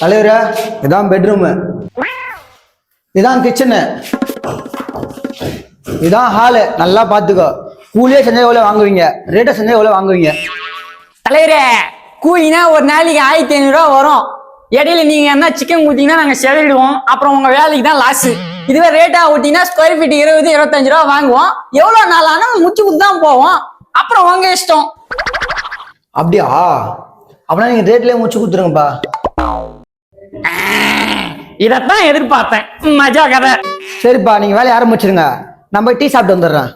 தலைவரே இதான் பெட்ரூமு இதான் கிச்சனு இதான் ஹாலு நல்லா பார்த்துக்கோ. கூலியே செஞ்சா எவ்வளோ வாங்குவீங்க? ரேட்டை செஞ்சா எவ்வளோ வாங்குவீங்க? தலைவரே கூலினா ஒரு நாளைக்கு ஆயிரத்தி ஐநூறுரூவா வரும். இடையில நீங்க என்ன சிக்கன் கொடுத்தீங்கன்னா நாங்க செதறிடுவோம். அப்புறம் உங்க வேலைக்கு தான் லாஸ் இதுவே ரேட்டா ஓட்டினா ஸ்கொயர் ஃபீட் இருபது இருபத்தஞ்சு ரூபா வாங்குவோம். எவ்வளவு நாள் ஆனாலும் முச்சு கொடுத்து தான் போவோம். அப்புறம் உங்க இஷ்டம். அப்படியா? அப்படின்னா நீங்கள் ரேட்லேயே முடிச்சு கொடுத்துருங்கப்பா. இதைத்தான் எதிர்பார்த்தேன். மஜா கதை சரிப்பா நீங்கள் வேலையை ஆரம்பிச்சிருங்க. போய் டீ சாப்பிட்டு வந்துடுறேன்.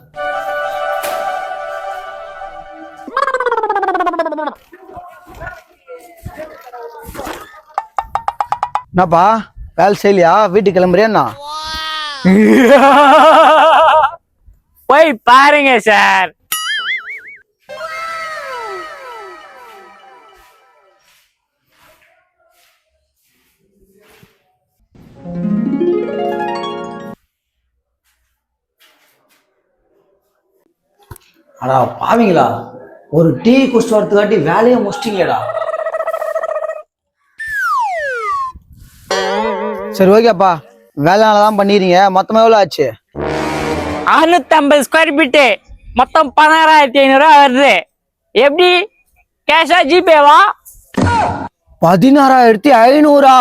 என்னப்பா வேலை செய்யலையா? வீட்டுக்கு கிளம்புறியாண்ணா போய் பாருங்க சார். அடா பாவீங்களா? ஒரு டீ குடிச்சிட்டு வரதுக்காட்டி வேலையை முடிச்சிட்டீங்களேடா. சரி ஓகேப்பா வேலை நல்லா தான் பண்ணிடுறீங்க. மொத்தமாக எவ்வளோ ஆச்சு? அறுநூத்தி ஐம்பது ஸ்கொயர் ஃபீட்டு மொத்தம் பதினாறாயிரத்தி ஐநூறுரூவா வருது. எப்படி? கேஷா ஜிபேவா பதினாறாயிரத்தி ஐநூறா?